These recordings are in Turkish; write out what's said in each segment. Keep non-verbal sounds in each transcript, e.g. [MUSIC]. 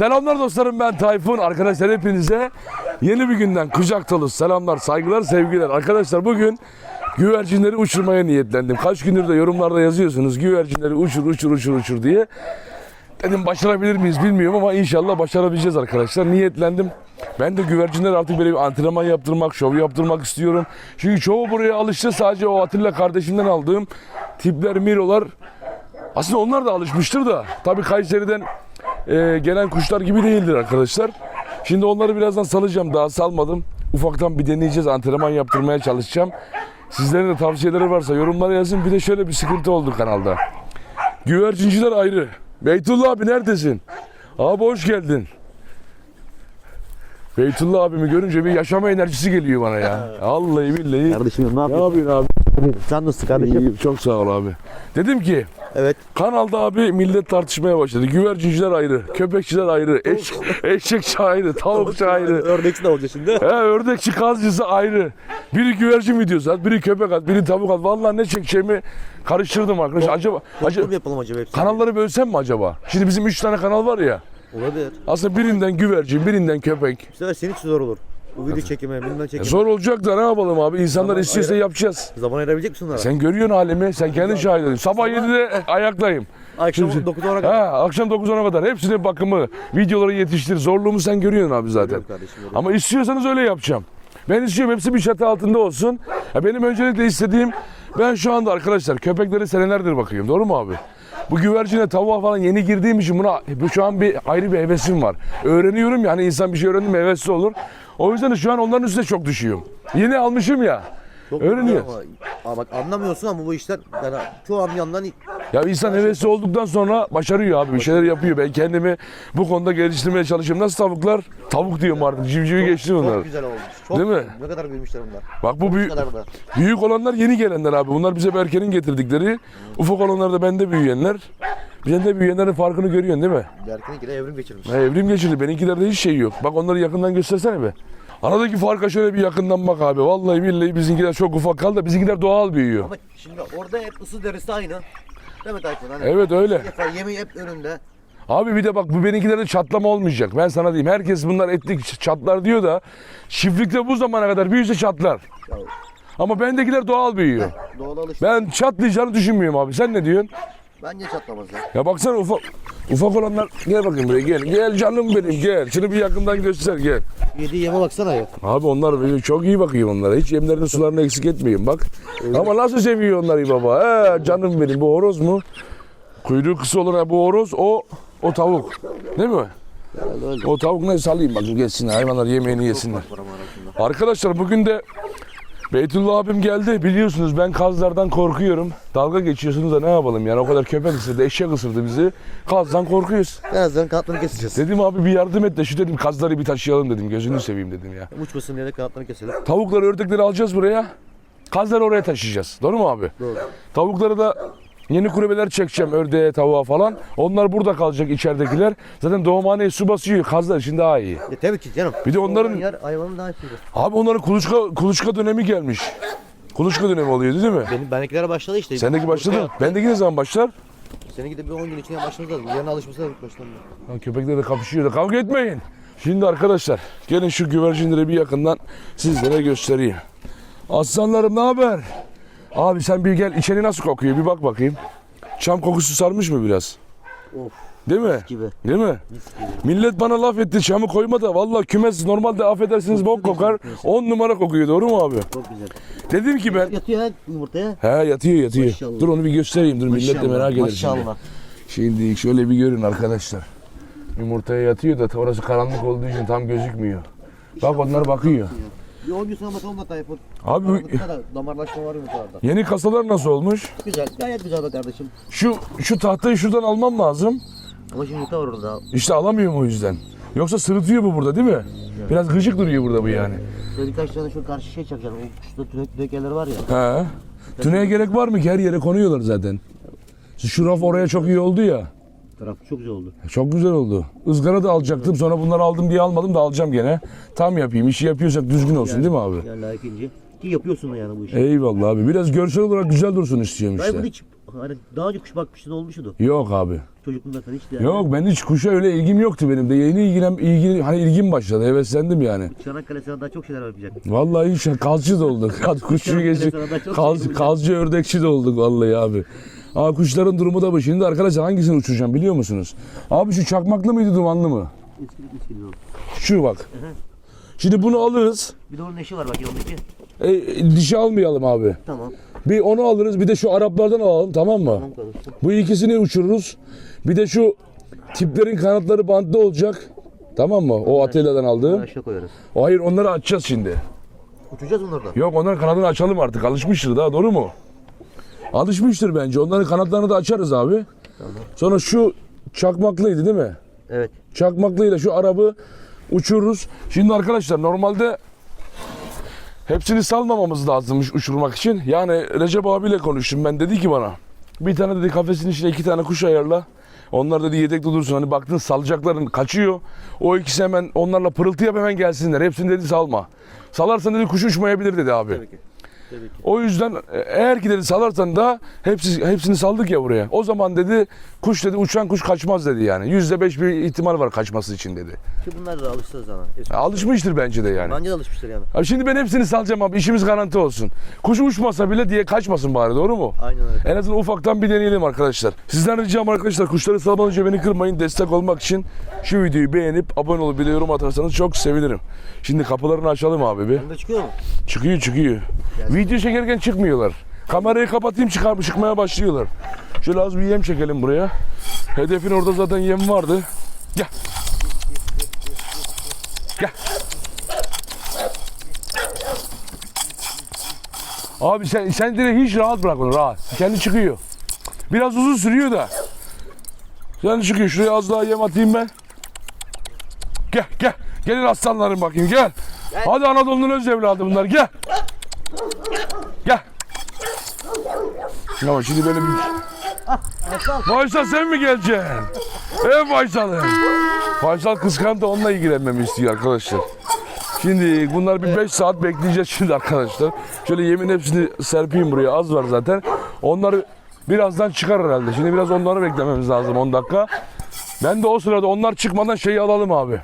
Selamlar dostlarım ben Tayfun. Arkadaşlar hepinize yeni bir günden kucak dolu selamlar, saygılar, sevgiler. Arkadaşlar bugün güvercinleri uçurmaya niyetlendim. Kaç gündür de yorumlarda yazıyorsunuz güvercinleri uçur uçur uçur uçur diye. Dedim başarabilir miyiz bilmiyorum ama inşallah başarabileceğiz arkadaşlar. Niyetlendim. Ben de güvercinler artık böyle bir antrenman yaptırmak, şov yaptırmak istiyorum. Çünkü çoğu buraya alıştı. Sadece o Atilla kardeşimden aldığım tipler, mirolar aslında onlar da alışmıştır da. Tabii Kayseri'den e, gelen kuşlar gibi değildir arkadaşlar. Şimdi onları birazdan salacağım. Daha salmadım. Ufaktan bir deneyeceğiz. Antrenman yaptırmaya çalışacağım. Sizlerin de tavsiyeleri varsa yorumlara yazın. Bir de şöyle bir sıkıntı oldu kanalda. Güvercinciler ayrı. Beytullah abi neredesin? Abi hoş geldin. Beytullah abimi görünce bir yaşama enerjisi geliyor bana ya. Vallahi billahi. Kardeşim ne Ne yapıyorsun? yapıyorsun abi? Sen nasılsın kardeşim? İyiyim, çok sağ ol abi. Dedim ki Evet. Kanalda abi millet tartışmaya başladı. Güvercinciler ayrı, köpekçiler ayrı, eş, eşekçi ayrı, tavukçu ayrı. Örneksi de olacak şimdi. He, ördekçi kazcısı ayrı. Biri güvercin videosu at, biri köpek at, biri tavuk at. Vallahi ne çekeceğimi karıştırdım arkadaş. Acaba, acaba yapalım acaba hepsini? kanalları bölsem mi acaba? Şimdi bizim üç tane kanal var ya. Olabilir. Aslında birinden güvercin, birinden köpek. Bu sefer senin için zor olur. Bu video çekimi, bilmem E, çekimi. zor olacak da ne yapalım abi? İnsanlar Tamam, istiyorsa ayrı- yapacağız. Zaman ayırabilecek misin onlara? Sen görüyorsun halimi, sen kendin şahit Sabah 7'de ayaktayım. Akşam Şimdi- 9'a kadar. Ha, akşam 9-10'a kadar hepsine bakımı, videoları yetiştir. Zorluğumu sen görüyorsun abi zaten. Görüyorum kardeşim, görüyorum. Ama istiyorsanız öyle yapacağım. Ben istiyorum hepsi bir çatı altında olsun. Ya benim öncelikle istediğim ben şu anda arkadaşlar köpekleri senelerdir bakıyorum. Doğru mu abi? Bu güvercine tavuğa falan yeni girdiğim için buna bu şu an bir ayrı bir hevesim var. Öğreniyorum yani insan bir şey öğrendi mi hevesli olur. O yüzden de şu an onların üstüne çok düşüyorum. Yeni almışım ya. Çok öğreniyor. Aa, bak anlamıyorsun ama bu işler yani çoğu an yandan Ya insan hevesli olduktan sonra başarıyor abi bir şeyler yapıyor. Ben kendimi bu konuda geliştirmeye çalışıyorum. Nasıl tavuklar? Tavuk diyorum artık. Civcivi geçti bunlar. çok güzel olmuş. Çok Değil mi? Ne kadar büyümüşler bunlar. Bak bu büyük, kadar da. büyük olanlar yeni gelenler abi. Bunlar bize Berke'nin getirdikleri. Ufak olanlar da bende büyüyenler. Bize de büyüyenlerin farkını görüyorsun değil mi? Derken de evrim geçirmiş. Ha, evrim geçirdi. Benimkilerde hiç şey yok. Bak onları yakından göstersene be. Aradaki farka şöyle bir yakından bak abi. Vallahi billahi bizimkiler çok ufak kaldı da bizimkiler doğal büyüyor. Ama şimdi orada hep ısı derisi aynı. Değil mi Tayfun? Hani Evet öyle. Yeter, yemeği hep önünde. Abi bir de bak bu benimkilerde çatlama olmayacak. Ben sana diyeyim. Herkes bunlar etlik çatlar diyor da çiftlikte bu zamana kadar büyüse çatlar. Ya, Ama bendekiler doğal büyüyor. doğal alıştı. Ben çatlayacağını düşünmüyorum abi. Sen ne diyorsun? Bence çatlamaz ya. Ya baksana ufak ufak olanlar gel bakayım buraya gel. Gel canım benim gel. Şunu bir yakından göster gel. Yediği yeme baksana ya. Abi onlar böyle çok iyi bakıyor onlara. Hiç yemlerini sularını eksik etmeyin bak. Ama nasıl seviyor onları baba? He, canım benim bu horoz mu? Kuyruğu kısa olan bu horoz o o tavuk. Değil mi? Öyle. O tavuk ne salayım bak geçsinler hayvanlar yemeğini yesinler. Arkadaşlar bugün de Beytullah abim geldi. Biliyorsunuz ben kazlardan korkuyorum. Dalga geçiyorsunuz da ne yapalım yani o kadar köpek ısırdı, eşek ısırdı bizi. Kazdan korkuyoruz. Birazdan kanatlarını keseceğiz. Dedim abi bir yardım et de şu dedim kazları bir taşıyalım dedim. Gözünü seveyim dedim ya. Uçmasın diye de kanatlarını keselim. Tavukları, ördekleri alacağız buraya. Kazları oraya taşıyacağız. Doğru mu abi? Doğru. Tavukları da yeni kurebeler çekeceğim ördeğe, tavuğa falan. Onlar burada kalacak içeridekiler. Zaten doğumhaneye su basıyor. Kazlar için daha iyi. Ya tabii ki canım. Bir de onların- Yer hayvanın daha iyisi. Abi onların kuluçka, kuluçka dönemi gelmiş. Kuluçka dönemi oluyordu değil mi? Benim bendekilere başladı işte. Sendeki başladı? Bendeki ne zaman başlar? Seninki de bir 10 gün içinde başladı lazım. Yarın alışması lazım başlandı. Ha, köpekler de kapışıyor da kavga etmeyin. Şimdi arkadaşlar gelin şu güvercinleri bir yakından sizlere göstereyim. Aslanlarım ne haber? Abi sen bir gel içeri nasıl kokuyor bir bak bakayım. Çam kokusu sarmış mı biraz? Of Değil mi? gibi. Değil mi? Mis gibi. Millet bana laf etti çamı koyma da vallahi kümes normalde affedersiniz bok kokar. 10 numara kokuyor doğru mu abi? Çok güzel. Dedim ki ben Yatıyor ha yumurtaya. He yatıyor yatıyor. Maşallah. Dur onu bir göstereyim dur millet de merak eder şimdi. Maşallah. Şimdi şöyle bir görün arkadaşlar. Yumurtaya yatıyor da orası karanlık olduğu için tam gözükmüyor. Bak onlar bakıyor. Bir 10 gün sonra bakalım da Tayfun. Abi bu- Karanlıkta da damarlaşma var yumurtalarda. yeni kasalar nasıl olmuş? Güzel. Gayet güzel be kardeşim. Şu şu tahtayı şuradan almam lazım. Ama şimdi yumurta var orada. İşte alamıyorum o yüzden. Yoksa sırıtıyor bu burada değil mi? Biraz gıcık duruyor burada bu yani. Şöyle birkaç tane şu karşı şey çakacaksın. O şurada tünek tünek yerler var ya. He. Tüneye gerek var mı ki? Her yere konuyorlar zaten. Şu raf oraya çok iyi oldu ya. Taraf çok güzel oldu. Çok güzel oldu. Izgara da alacaktım. Sonra bunları aldım diye almadım da alacağım gene. Tam yapayım. İşi yapıyorsak düzgün olsun değil mi abi? Yani layıkınca. Ki yapıyorsun da yani bu işi. Eyvallah abi. Biraz görsel olarak güzel dursun istiyorum Tayfun işte. hiç Hani daha önce kuş bakmıştın olmuştu. Yok abi. Çocukluğunda falan hiç yani. Yok ben hiç kuşa öyle ilgim yoktu benim de. Yeni ilgilem, ilgi, hani ilgim başladı. Heveslendim yani. Çanakkale sana daha çok şeyler yapacak. Vallahi hiç kalçı da olduk. Kuşçu geçti. Kal, kalcı ördekçi de olduk vallahi abi. Aa kuşların durumu da bu. Şimdi arkadaşlar hangisini uçuracağım biliyor musunuz? Abi şu çakmaklı mıydı dumanlı mı? Şu bak. Şimdi bunu alırız. Bir de onun eşi var bak yanındaki. E, dişi almayalım abi. Tamam. Bir onu alırız bir de şu Araplardan alalım tamam mı? Tamam kardeşim. Bu ikisini uçururuz. Bir de şu tiplerin kanatları bantlı olacak. Tamam mı? O Atilla'dan aldığım. Aşağı koyarız. O hayır onları açacağız şimdi. Uçacağız bunlardan. Yok onların kanadını açalım artık. Alışmıştır daha doğru mu? Alışmıştır bence. Onların kanatlarını da açarız abi. Sonra şu çakmaklıydı değil mi? Evet. Çakmaklıyla şu arabı uçururuz. Şimdi arkadaşlar normalde hepsini salmamamız lazımmış uçurmak için. Yani Recep abiyle konuştum ben. Dedi ki bana bir tane dedi kafesin içine iki tane kuş ayarla. Onlar dedi yedekte dursun. Hani baktın salacakların kaçıyor. O ikisi hemen onlarla pırıltı yap hemen gelsinler. Hepsini dedi salma. Salarsan dedi kuş uçmayabilir dedi abi. Tabii ki. O yüzden e, eğer ki dedi salarsan da hepsi, hepsini saldık ya buraya. O zaman dedi kuş dedi uçan kuş kaçmaz dedi yani. Yüzde beş bir ihtimal var kaçması için dedi. Ki bunlar da alıştı sana. Eski. E, Alışmıştır bence de yani. Bence de alışmıştır yani. Abi şimdi ben hepsini salacağım abi işimiz garanti olsun. Kuş uçmasa bile diye kaçmasın bari doğru mu? Aynen öyle. En azından ufaktan bir deneyelim arkadaşlar. Sizden ricam arkadaşlar kuşları salmadan önce beni kırmayın. Destek olmak için şu videoyu beğenip abone olup bir de yorum atarsanız çok sevinirim. Şimdi kapılarını açalım abi bir. Bunda çıkıyor mu? Çıkıyor çıkıyor. Video çekerken çıkmıyorlar. Kamerayı kapatayım çıkar, çıkmaya başlıyorlar. Şöyle az bir yem çekelim buraya. Hedefin orada zaten yem vardı. Gel. Gel. Abi sen, sen direkt hiç rahat bırak onu rahat. Kendi çıkıyor. Biraz uzun sürüyor da. Kendi çıkıyor. Şuraya az daha yem atayım ben. Gel gel. Gelin aslanlarım bakayım gel. Hadi Anadolu'nun öz evladı bunlar gel. Gel. Ya şimdi benim... Faysal sen mi geleceksin? Evet Faysal'ım. Faysal kıskandı onunla ilgilenmemi istiyor arkadaşlar. Şimdi bunlar bir 5 saat bekleyeceğiz şimdi arkadaşlar. Şöyle yemin hepsini serpeyim buraya az var zaten. Onları birazdan çıkar herhalde. Şimdi biraz onları beklememiz lazım 10 dakika. Ben de o sırada onlar çıkmadan şeyi alalım abi.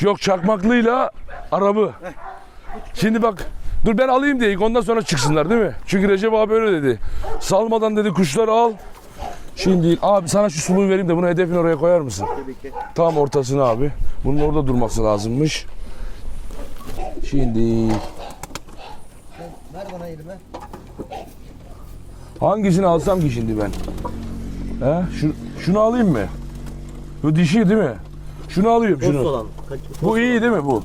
Yok çakmaklıyla arabı. Şimdi bak dur ben alayım diye ondan sonra çıksınlar değil mi? Çünkü Recep abi öyle dedi. Salmadan dedi kuşları al. Şimdi abi sana şu suluğu vereyim de bunu hedefin oraya koyar mısın? Tabii ki. Tam ortasına abi. Bunun orada durması lazımmış. Şimdi Ver bana elime. hangisini alsam ki şimdi ben? He? Şu, şunu alayım mı? Bu dişi değil mi? Şunu Post şunu. Bu iyi değil mi bu?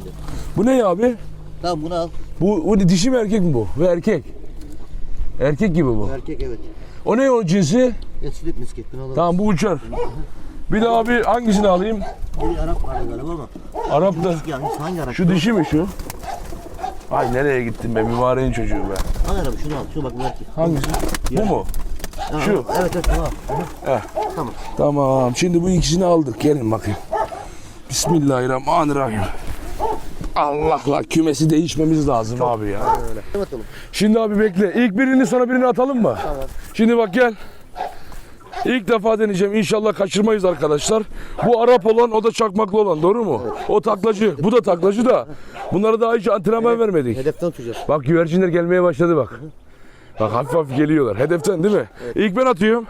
Bu ne ya abi? Tamam bunu al. Bu, bu dişi mi erkek mi bu? Bu erkek. Erkek gibi bu. Erkek evet. O ne o cinsi? Eslip misket. Bunu alalım. Tamam bu uçar. Bir de abi hangisini alayım? Bir Arap vardı galiba ama. Arap da. Hangi Arap? Şu dişi mi şu? Ay nereye gittin be mübareğin çocuğu be. Hangi Arap? Şunu al. Şunu bak bu erkek. Hangisi? Bu mu? Ha, Şu. Evet evet tamam. Heh. Tamam. Tamam şimdi bu ikisini aldık. Gelin bakayım. Bismillahirrahmanirrahim. Allah la kümesi değişmemiz lazım abi ya. Öyle. Bakalım. Şimdi abi bekle. İlk birini sonra birini atalım mı? Tamam. Şimdi bak gel. İlk defa deneyeceğim. İnşallah kaçırmayız arkadaşlar. Bu Arap olan o da çakmaklı olan doğru mu? O taklacı. Bu da taklacı da. Bunlara daha hiç antrenman vermedik. Hedeften uçacağız. Bak güvercinler gelmeye başladı bak. Bak hafif hafif geliyorlar. Hedeften değil mi? İlk ben atıyorum.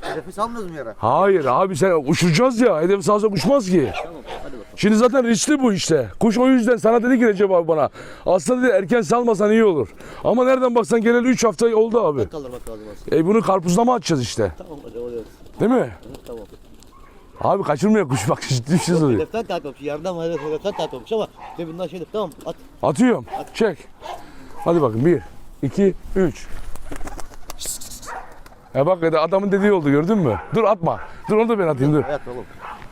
Hedefi salmıyoruz mu yere? Hayır abi sen uçuracağız ya. Hedef salsak uçmaz ki. Tamam. Hadi bakalım. Şimdi zaten riskli bu işte. Kuş o yüzden sana dedi ki Recep abi bana. Aslında dedi erken salmasan iyi olur. Ama nereden baksan geleli 3 hafta oldu abi. Kalır bakalım aslında. E bunu karpuzlama atacağız işte. Tamam hadi oluyoruz. Değil mi? Tamam. Abi kaçırmıyor kuş bak ciddi bir şey söylüyor. Hedeften kalkmamış. Yardım var. Hedef hedeften kalkmamış ama cebinden şey Tamam at. Atıyorum. Çek. Hadi bakın 1, 2, 3. E bak hadi adamın dediği oldu gördün mü? Dur atma. Dur onu da ben atayım dur. Hayat oğlum.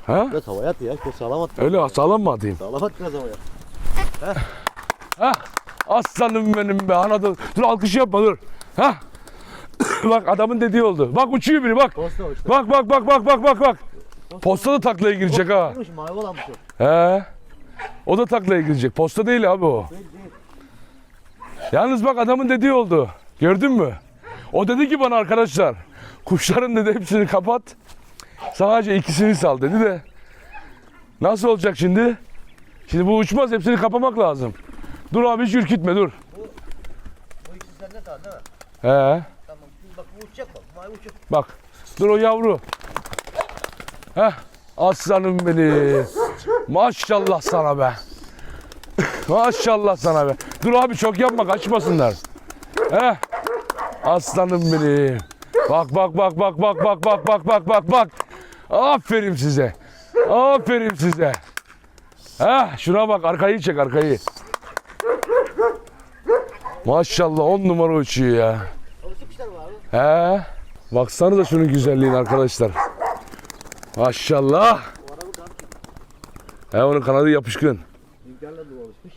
Ha? Biraz havaya at ya. Çok sağlam at. Öyle sağlam mı atayım? Sağlam at biraz havaya. Ha? Aslanım benim be Anadolu. Dur alkış yapma dur. Ha? [COUGHS] bak adamın dediği oldu. Bak uçuyor biri bak. Posta işte. Bak bak bak bak bak bak bak. Posta da taklaya girecek ha. Mavi olanmış o. He. O da taklaya girecek. Posta değil abi o. Değil değil. Yalnız bak adamın dediği oldu. Gördün mü? O dedi ki bana arkadaşlar kuşların dedi hepsini kapat. Sadece ikisini sal dedi de. Nasıl olacak şimdi? Şimdi bu uçmaz hepsini kapamak lazım. Dur abi hiç ürkütme dur. Bu ikisi sende kaldı değil mi? He. Tamam. Bak bu uçacak bak. Mavi uçacak. Bak. Dur o yavru. Heh. Aslanım benim. Maşallah sana be. Maşallah sana be. Dur abi çok yapma kaçmasınlar. Heh. Aslanım benim. Bak bak bak bak bak bak bak bak bak bak bak. Aferin size. Aferin size. Heh şuna bak arkayı çek arkayı. Maşallah on numara uçuyor ya. He. Baksanıza şunun güzelliğine arkadaşlar. Maşallah. He onun kanadı yapışkın. Rüzgarla da alışmış.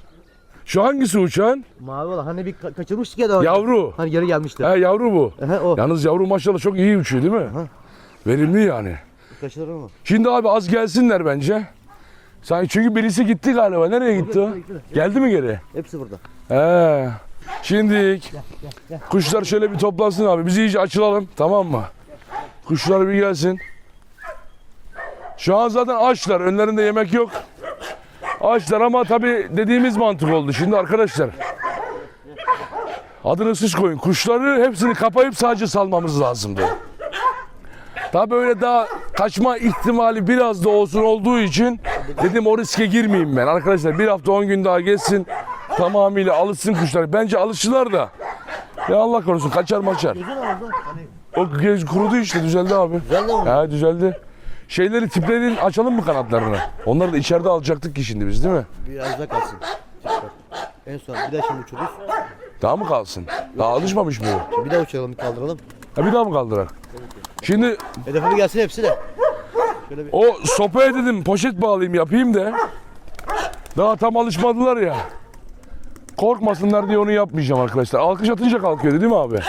Şu hangisi uçan? Mavi olan hani bir ka- kaçırmıştık ya da. Yavru. Hani geri gelmişti. He yavru bu. Ehe o. Yalnız yavru maşallah çok iyi uçuyor değil mi? Aha. Verimli yani. Kaçırır mı? Şimdi abi az gelsinler bence. Sanki çünkü birisi gitti galiba. Nereye gitti o? Geldi mi geri? Hepsi burada. He. Şimdi kuşlar şöyle bir toplansın abi. Biz iyice açılalım tamam mı? Kuşlar bir gelsin. Şu an zaten açlar. Önlerinde yemek yok. Açlar ama tabii dediğimiz mantık oldu. Şimdi arkadaşlar adını siz koyun. Kuşları hepsini kapayıp sadece salmamız lazımdı. Tabii öyle daha kaçma ihtimali biraz da olsun olduğu için dedim o riske girmeyeyim ben. Arkadaşlar bir hafta 10 gün daha geçsin tamamıyla alışsın kuşlar. Bence alıştılar da. Ya Allah korusun kaçar maçar. O gez kurudu işte düzeldi abi. güzel de mi? He düzeldi. Şeyleri tiplerin açalım mı kanatlarını? Onları da içeride alacaktık ki şimdi biz değil mi? Biraz da kalsın. En son bir daha şimdi uçuruz. Daha mı kalsın? Daha alışmamış mı bu? Bir daha uçuralım kaldıralım. Ha bir daha mı kaldırar? Şimdi Hedefine gelsin hepsi de. Şöyle bir o sopaya dedim poşet bağlayayım yapayım da. Daha tam alışmadılar ya. Korkmasınlar diye onu yapmayacağım arkadaşlar. Alkış atınca kalkıyor değil mi abi?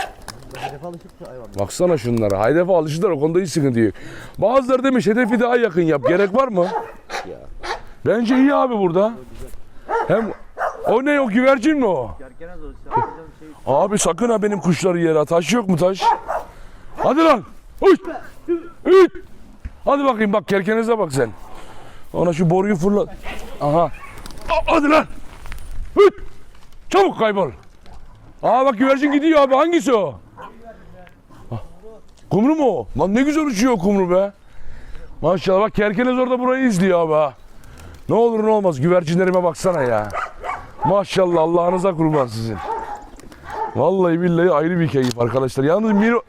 Hedefe alışıkça hayvan. Baksana şunlara. Hedefe alıştılar o konuda hiç sıkıntı yok. Bazıları demiş hedefi daha yakın yap. Gerek var mı? Ya. Bence iyi abi burada. Hem o ne o güvercin mi o? Zor. Şey, Abi sakın ha benim kuşları yere at. Taş yok mu taş? Hadi lan. Uç. Uç. Hadi bakayım bak kerkeneze bak sen. Ona şu boruyu fırlat. Aha. Hadi lan. Uç. Çabuk kaybol. Aa bak güvercin gidiyor abi. Hangisi o? Kumru mu o? Lan ne güzel uçuyor kumru be. Maşallah bak kerkenez orada burayı izliyor abi ha. Ne olur ne olmaz güvercinlerime baksana ya. Maşallah Allah'ınıza kurban sizin. Vallahi billahi ayrı bir keyif arkadaşlar. Yalnız Miro,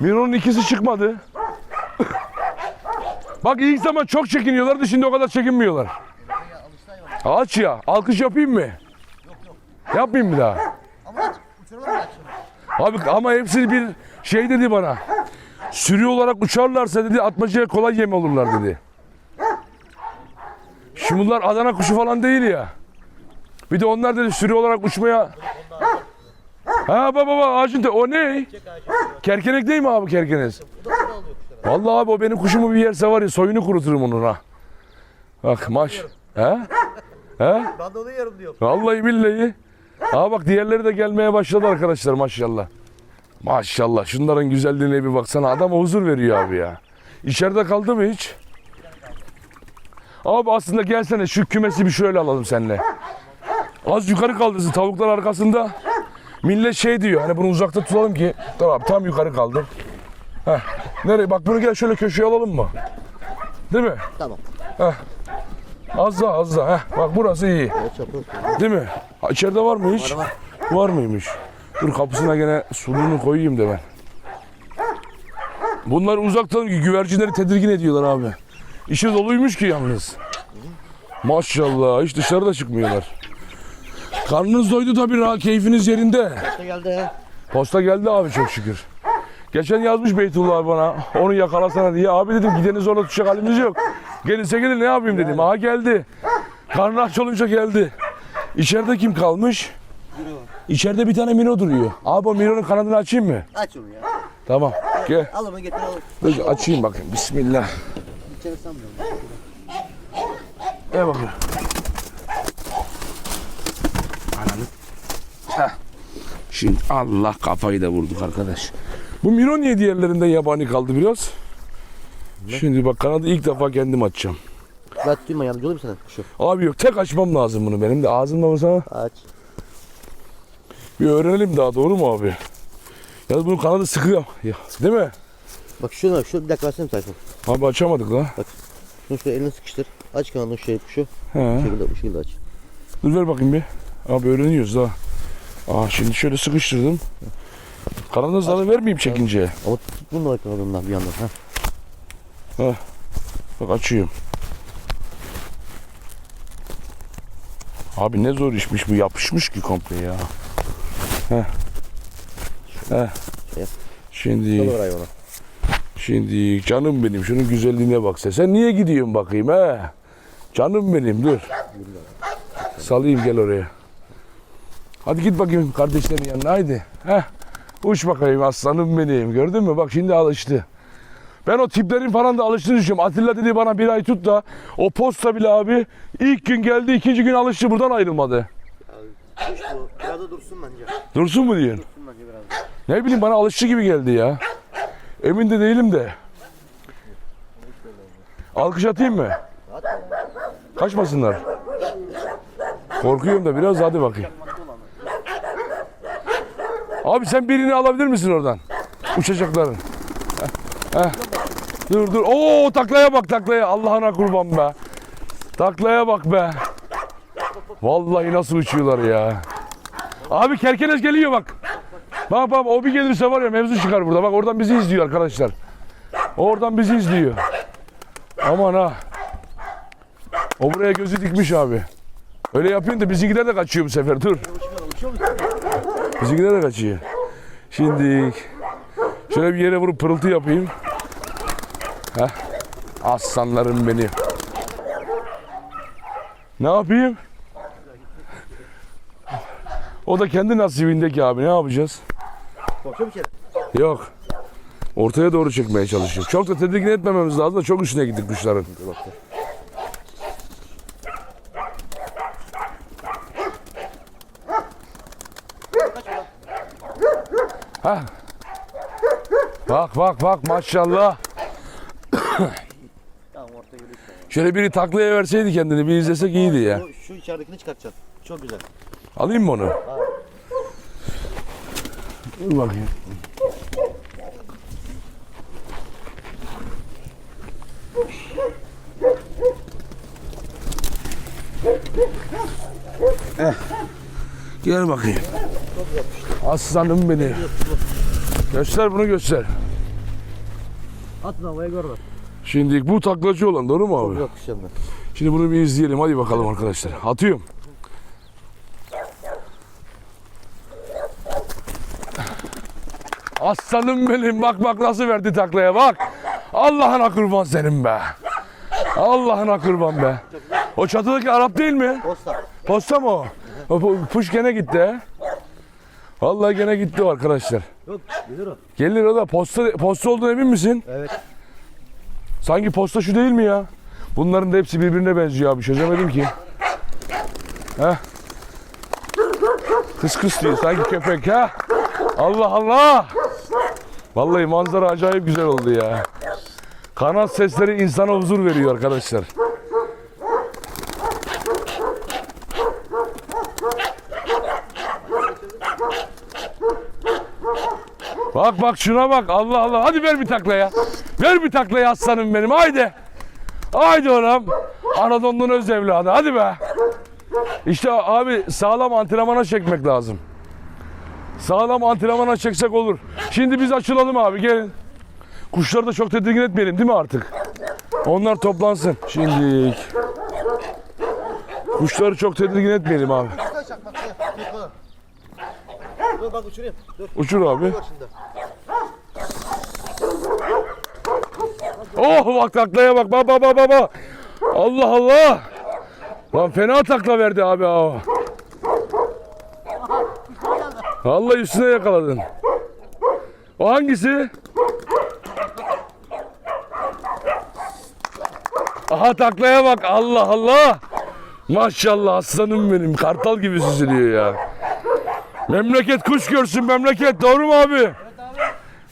Miro'nun ikisi çıkmadı. Bak ilk zaman çok çekiniyorlardı şimdi o kadar çekinmiyorlar. Aç ya. Alkış yapayım mı? Yapmayayım mı daha? Ama. Uçuralım? Abi ama hepsi bir şey dedi bana. Sürü olarak uçarlarsa dedi atmacaya kolay yem olurlar dedi. Şimdi bunlar Adana kuşu falan değil ya. Bir de onlar dedi sürü olarak uçmaya... Ha baba baba ağacın te- o ne? Kerkenek değil mi abi kerkenes? Vallahi abi o benim kuşumu bir yerse var ya soyunu kuruturum onun ha. Bak maş. He? He? Ben de onu yerim diyor. Vallahi billahi. Aa bak diğerleri de gelmeye başladı arkadaşlar maşallah. Maşallah şunların güzelliğine bir baksana adama huzur veriyor abi ya. İçeride kaldı mı hiç? Abi aslında gelsene şu kümesi bir şöyle alalım seninle. Az yukarı kaldırsın tavuklar arkasında. Millet şey diyor hani bunu uzakta tutalım ki. Tamam tam yukarı kaldı. Heh. Nereye? Bak bunu gel şöyle köşeye alalım mı? Değil mi? Tamam. Az daha az daha. Heh. Bak burası iyi. Değil mi? Ha, içeride var mı hiç? Var, Var mıymış? Dur kapısına gene suluğunu koyayım da ben. Bunlar uzaktan güvercinleri tedirgin ediyorlar abi. İşi doluymuş ki yalnız. Maşallah hiç dışarıda çıkmıyorlar. Karnınız doydu tabii rahat keyfiniz yerinde. İşte geldi. Posta geldi abi çok şükür. Geçen yazmış Beytullah bana onu yakalasana diye. Abi dedim gideni zorla tutacak halimiz yok. Gelirse gelir ne yapayım dedim. Aha geldi. Karnı aç olunca geldi. İçeride kim kalmış? İçeride bir tane Miro duruyor. Abi o Miro'nun kanadını açayım mı? Aç onu ya. Tamam. Gel. Al onu getir al. Dur, açayım bakayım. Bismillah. İçeri sanmıyorum. Gel bakayım. Ananı. Heh. Şimdi Allah kafayı da vurduk arkadaş. Bu Miro niye diğerlerinden yabani kaldı biraz? Şimdi bak kanadı ilk defa kendim açacağım. Tutayım mı yardımcı olayım sana kuşu? Abi yok tek açmam lazım bunu benim de ağzımda olsa Aç. Bir öğrenelim daha doğru mu abi? Yalnız bunun kanadı sıkı ya, değil mi? Bak şuna bak şu bir dakika versene Tayfun. Abi açamadık la. Şunu şöyle elini sıkıştır. Aç kanalını şöyle kuşu. He. Bu şekilde bu şekilde aç. Dur ver bakayım bir. Abi öğreniyoruz daha. Aa şimdi şöyle sıkıştırdım. Kanadına zarar vermeyeyim çekince. Ama tut bunu da kanalından bir yandan. Ha. Bak açıyorum. Abi ne zor işmiş bu yapışmış ki komple ya. Heh. Şey. Şimdi. Şimdi canım benim şunun güzelliğine bak sen. Sen niye gidiyorsun bakayım he? Canım benim dur. Salayım gel oraya. Hadi git bakayım kardeşlerin yanına haydi. Heh. Uç bakayım aslanım benim. Gördün mü? Bak şimdi alıştı. Ben o tiplerin falan da alıştığını düşünüyorum. Atilla dedi bana bir ay tut da o posta bile abi ilk gün geldi ikinci gün alıştı buradan ayrılmadı. Bu. Biraz da dursun bence. Dursun mu diyorsun? Dursun bence biraz. Ne bileyim bana alışçı gibi geldi ya. Emin de değilim de. Alkış atayım mı? Kaçmasınlar. Korkuyorum da biraz hadi bakayım. Abi sen birini alabilir misin oradan? Uçacakların. Heh, heh. Dur dur. Oo taklaya bak taklaya. Allah'ına kurban be. Taklaya bak be. Vallahi nasıl uçuyorlar ya. Abi kerkenes geliyor bak. Bak bak o bir gelirse var ya mevzu çıkar burada. Bak oradan bizi izliyor arkadaşlar. Oradan bizi izliyor. Aman ha. O buraya gözü dikmiş abi. Öyle yapıyorsun da bizimkiler de kaçıyor bu sefer. Dur. Bizimkiler de kaçıyor. Şimdi şöyle bir yere vurup pırıltı yapayım. Heh. Aslanlarım benim. Ne yapayım? O da kendi nasibindeki abi. Ne yapacağız? Korkuyor musun? Yok. Ortaya doğru çekmeye çalışıyorum. Çok da tedirgin etmememiz lazım da çok üstüne gittik kuşların. Ha. Bak bak bak maşallah. Şöyle biri taklaya verseydi kendini bir izlesek iyiydi ya. Şu, şu içeridekini çıkartacaksın. Çok güzel. Alayım mı onu? Dur bakayım. Eh. Gel bakayım. Aslanım beni. Göster bunu göster. Atın havaya görme. Şimdi bu taklacı olan doğru mu abi? Çok kuş yanında. Şimdi bunu bir izleyelim. Hadi bakalım arkadaşlar. Atıyorum. Aslanım benim. Bak bak nasıl verdi taklaya bak. Allah'ına kurban senin be. Allah'ına kurban be. O çatıdaki Arap değil mi? Posta. Posta mı o? O pu- puş gene gitti he. Vallahi gene gitti o arkadaşlar. Yok gelir o. Gelir o da posta, posta olduğuna emin misin? Evet. Sanki posta şu değil mi ya? Bunların da hepsi birbirine benziyor abi. Çözemedim ki. Heh. Kıs kıs diyor. Sanki köpek ha. Allah Allah. Vallahi manzara acayip güzel oldu ya. Kanat sesleri insana huzur veriyor arkadaşlar. Bak bak şuna bak. Allah Allah. Hadi ver bir takla ya. Ver bir takla ya aslanım benim. Haydi. Haydi oğlum. Anadolu'nun öz evladı. Hadi be. İşte abi sağlam antrenmana çekmek lazım. Sağlam antrenmana çeksek olur. Şimdi biz açılalım abi gelin. Kuşları da çok tedirgin etmeyelim değil mi artık? Onlar toplansın. Şimdi kuşları çok tedirgin etmeyelim abi. Bak. Bak. Uçur abi. Bak. Oh bak taklaya bak baba baba baba. Allah Allah. Lan fena takla verdi abi ha. Vallahi üstüne yakaladın. O hangisi? Aha taklaya bak Allah Allah. Maşallah aslanım benim kartal gibi süzülüyor ya. Memleket kuş görsün memleket doğru mu abi?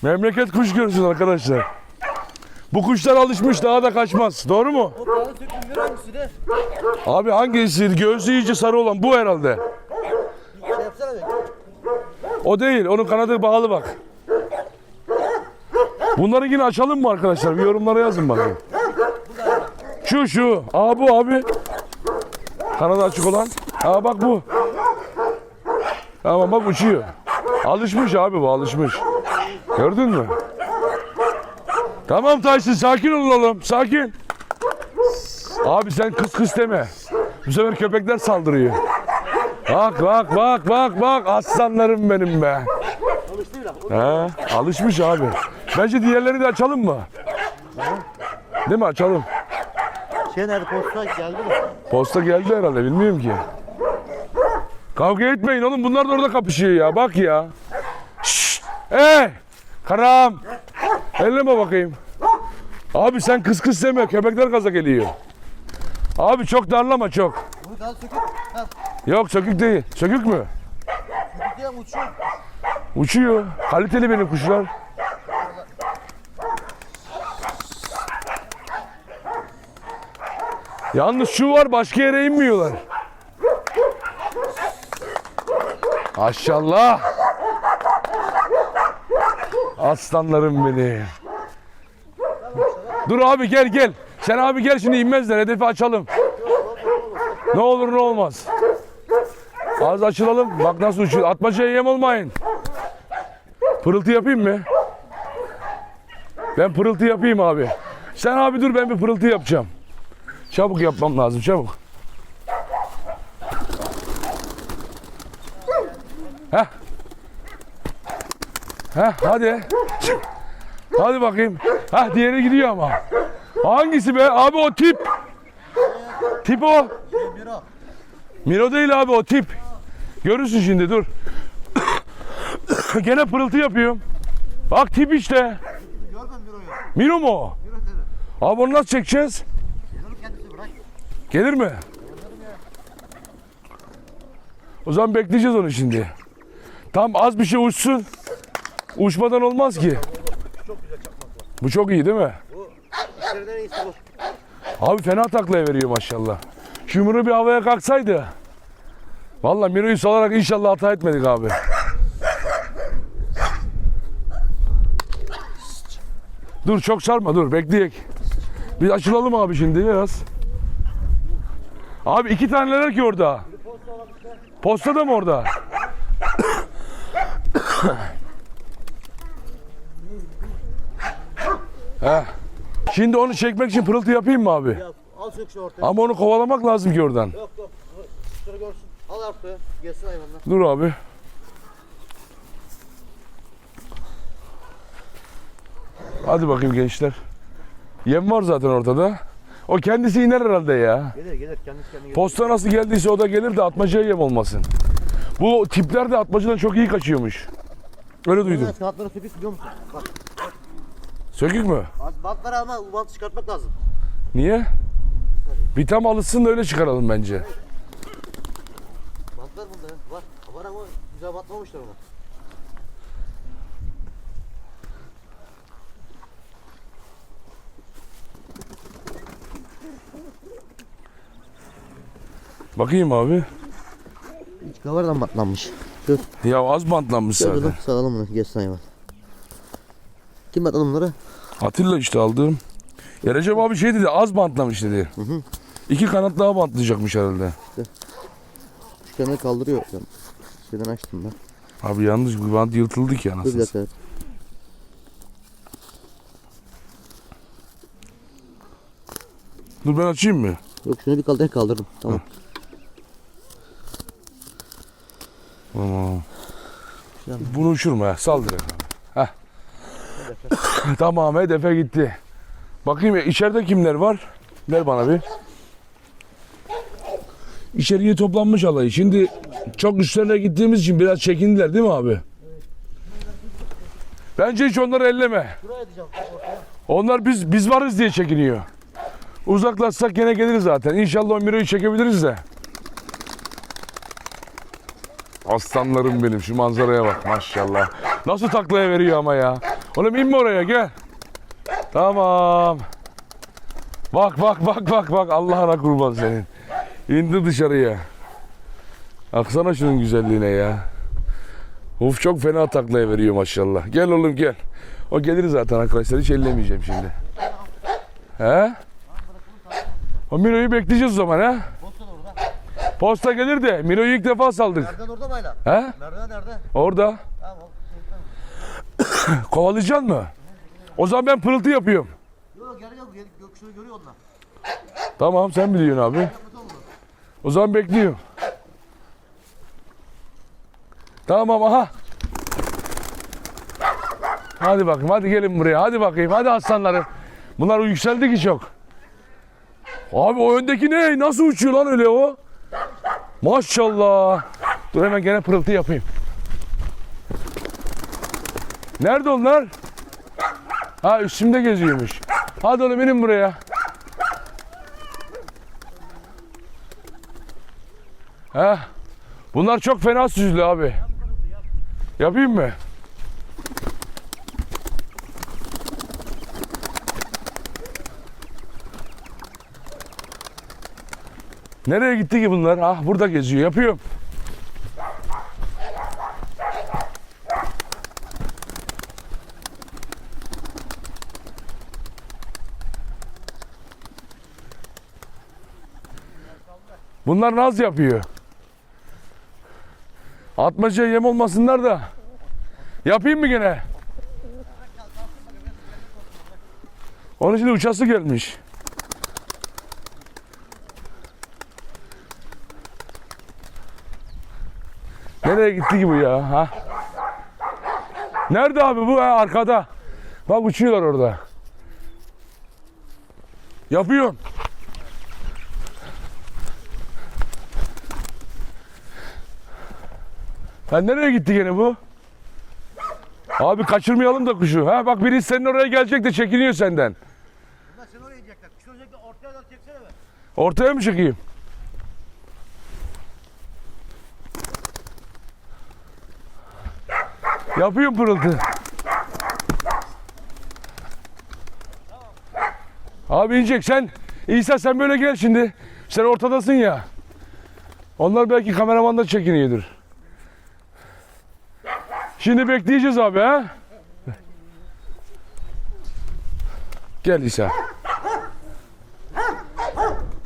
Memleket kuş görsün arkadaşlar. Bu kuşlar alışmış daha da kaçmaz. Doğru mu? Abi hangisi? Göğsü iyice sarı olan bu herhalde. O değil. Onun kanadı bağlı bak. Bunları yine açalım mı arkadaşlar? Bir yorumlara yazın bakayım. Şu şu. Aa bu abi. Kanadı açık olan. Aa bak bu. Tamam bak uçuyor. Alışmış abi bu alışmış. Gördün mü? Tamam Tyson sakin ol oğlum. Sakin. Abi sen kıs kıs deme. Bu sefer köpekler saldırıyor. Bak bak bak bak bak aslanlarım benim be. He, alışmış abi. Bence diğerlerini de açalım mı? Değil mi açalım? Şey nerede posta geldi mi? Posta geldi herhalde bilmiyorum ki. Kavga etmeyin oğlum bunlar da orada kapışıyor ya bak ya. Şşt! Hey! Karam! Elleme bakayım. Abi sen kıs kıs deme köpekler gaza geliyor. Abi çok darlama çok. Kanadı söküp. Yok sökük değil. Sökük mü? Söküp diye uçuyor. Uçuyor. Kaliteli benim kuşlar. Yalnız şu var başka yere inmiyorlar. Maşallah. Aslanlarım benim. Dur abi gel gel. Sen abi gel şimdi inmezler. Hedefi açalım. Ne olur ne olmaz. Az açılalım. Bak nasıl uçuyor. Atmacaya yem olmayın. Pırıltı yapayım mı? Ben pırıltı yapayım abi. Sen abi dur ben bir pırıltı yapacağım. Çabuk yapmam lazım çabuk. Heh. Heh hadi. Hadi bakayım. Heh diğeri gidiyor ama. Hangisi be? Abi o tip. Tip o. Miro değil abi o tip. Görürsün şimdi dur. [COUGHS] Gene pırıltı yapıyorum. Bak tip işte. Miro mu. Abi onu nasıl çekeceğiz? Gelir mi? O zaman bekleyeceğiz onu şimdi. Tam az bir şey uçsun. Uçmadan olmaz ki. Bu çok iyi değil mi? Abi fena taklaya veriyor maşallah. Şu Miro bir havaya kalksaydı. Vallahi Miro'yu salarak inşallah hata etmedik abi. Dur çok sarma dur bekleyek. Biz açılalım abi şimdi biraz. Abi iki taneler ki orada. Posta da mı orada? [COUGHS] Heh. Şimdi onu çekmek için pırıltı yapayım mı abi? Ya al sök şu ortaya. Ama onu kovalamak lazım ki oradan. Yok yok. Al ortaya. Gelsin hayvanlar. Dur abi. Hadi bakayım gençler. Yem var zaten ortada. O kendisi iner herhalde ya. Gelir gelir. Kendisi kendine gelir. Posta nasıl geldiyse o da gelir de atmacaya yem olmasın. Bu tipler de atmacadan çok iyi kaçıyormuş. Öyle duydum. Evet, kanatları söküp biliyor musun? Bak. Sökük mü? Az bantları ama bantı çıkartmak lazım. Niye? Bir tam alışsın da öyle çıkaralım bence. Bantlar bunda ya. Var. Var ama güzel bantlamışlar ona. Bakayım abi. İç kavardan bantlanmış. Dur. Ya az bantlanmış Gel zaten. sağalım bunu. Gelsin hayvan. Kim bantladı bunları? Atilla işte aldığım. Ya Recep abi şey dedi az bantlamış dedi. hı. İki kanat daha bantlayacakmış herhalde. Şu kenarı kaldırıyor. Ben şeyden açtım ben. Abi yanlış bu bant yırtıldı ki Dur bir anasını. dakika. Dur ben açayım mı? Yok şunu bir kaldır kaldırdım. Tamam. Tamam. Bunu uçurma ya. Sal direkt abi. Heh. tamam hedefe gitti. Bakayım ya içeride kimler var? Ver bana bir. İçeriye toplanmış alayı. Şimdi çok üstlerine gittiğimiz için biraz çekindiler değil mi abi? Bence hiç onları elleme. Onlar biz biz varız diye çekiniyor. Uzaklaşsak gene gelir zaten. İnşallah o Miro'yu çekebiliriz de. Aslanlarım benim şu manzaraya bak maşallah. Nasıl taklaya veriyor ama ya. Oğlum inme oraya gel. Tamam. Bak bak bak bak bak Allah'ına kurban senin. İndi dışarıya. Baksana şunun güzelliğine ya. Uf çok fena taklaya veriyor maşallah. Gel oğlum gel. O gelir zaten arkadaşlar hiç ellemeyeceğim şimdi. He? O Miro'yu bekleyeceğiz o zaman ha. Posta gelir de Miro'yu ilk defa saldık. Merdiven orada hala? He? Merdiven nerede? Orada. Tamam. [COUGHS] Kovalayacaksın mı? O zaman ben pırıltı yapıyorum. Yok geri yok. Gökyüzünü görüyor onlar. Tamam sen biliyorsun abi. O zaman bekliyorum. Tamam aha. Hadi bakayım hadi gelin buraya hadi bakayım hadi aslanlarım. Bunlar yükseldi ki çok. Abi o öndeki ne? Nasıl uçuyor lan öyle o? Maşallah. Dur hemen gene pırıltı yapayım. Nerede onlar? Ha üstümde geziyormuş. Hadi oğlum inin buraya. He? Bunlar çok fena süzülü abi. Yapayım mı? Nereye gitti ki bunlar? Ah burada geziyor. Yapıyorum. Bunlar naz yapıyor. Atmaca yem olmasınlar da. Yapayım mı gene? Onun için uçası gelmiş. Nereye gitti ki bu ya? Ha? Nerede abi bu ha? Arkada. Bak uçuyorlar orada. Yapıyorum. Ha nereye gitti gene bu? Abi kaçırmayalım da kuşu. Ha bak biri senin oraya gelecek de çekiniyor senden. Bunlar seni oraya yiyecekler. Kuş ölecekler. Ortaya doğru çeksene be. Ortaya mı çekeyim? Yapıyorum pırıltı. Abi inecek sen. İsa sen böyle gel şimdi. Sen ortadasın ya. Onlar belki kameramanda çekiniyordur. Şimdi bekleyeceğiz abi ha. Gel İsa.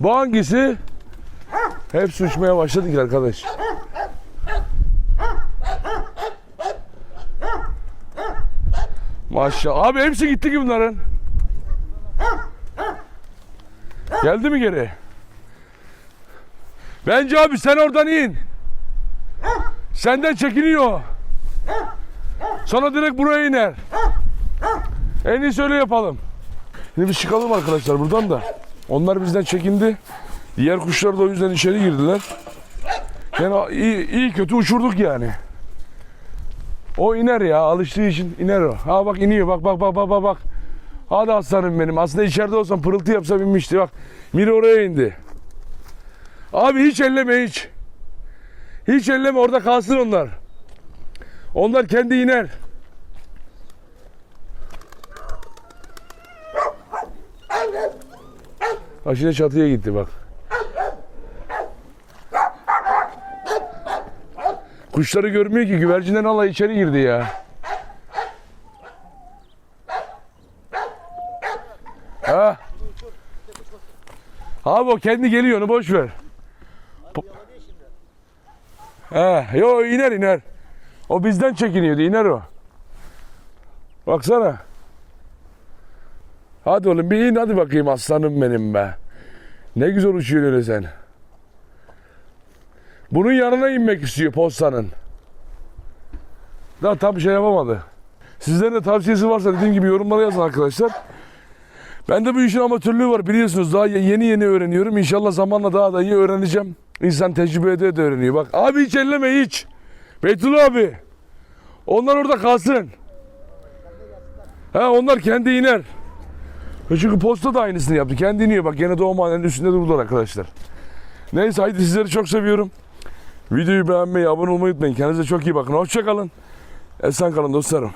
Bu hangisi? Hepsi uçmaya başladık arkadaş. Maşallah. Abi hepsi gitti ki bunların. Geldi mi geri? Bence abi sen oradan in. Senden çekiniyor. Sonra direkt buraya iner. En iyisi öyle yapalım. Şimdi biz çıkalım arkadaşlar buradan da. Onlar bizden çekindi. Diğer kuşlar da o yüzden içeri girdiler. Yani iyi, iyi kötü uçurduk yani. O iner ya alıştığı için iner o. Ha bak iniyor bak bak bak bak bak. bak. Hadi aslanım benim. Aslında içeride olsam pırıltı yapsa binmişti bak. Miri oraya indi. Abi hiç elleme hiç. Hiç elleme orada kalsın onlar. Onlar kendi iner. Aşile çatıya gitti bak. Kuşları görmüyor ki güvercinden alay içeri girdi ya. Ha. Abi o kendi geliyor onu boş ver. He, yo iner iner. O bizden çekiniyordu iner o. Baksana. Hadi oğlum bir in hadi bakayım aslanım benim be. Ne güzel uçuyor öyle sen. Bunun yanına inmek istiyor postanın. Daha tam şey yapamadı. Sizlerin de tavsiyesi varsa dediğim gibi yorumlara yazın arkadaşlar. Ben de bu işin amatörlüğü var biliyorsunuz. Daha yeni yeni öğreniyorum. İnşallah zamanla daha da iyi öğreneceğim. İnsan tecrübe ede de öğreniyor. Bak abi hiç elleme hiç. Beytullah abi. Onlar orada kalsın. Ha onlar kendi iner. E Çünkü posta da aynısını yaptı. Kendi iniyor bak gene doğumhanenin üstünde durdular arkadaşlar. Neyse haydi sizleri çok seviyorum. Videoyu beğenmeyi, abone olmayı unutmayın. Kendinize çok iyi bakın. Hoşçakalın. Esen kalın dostlarım.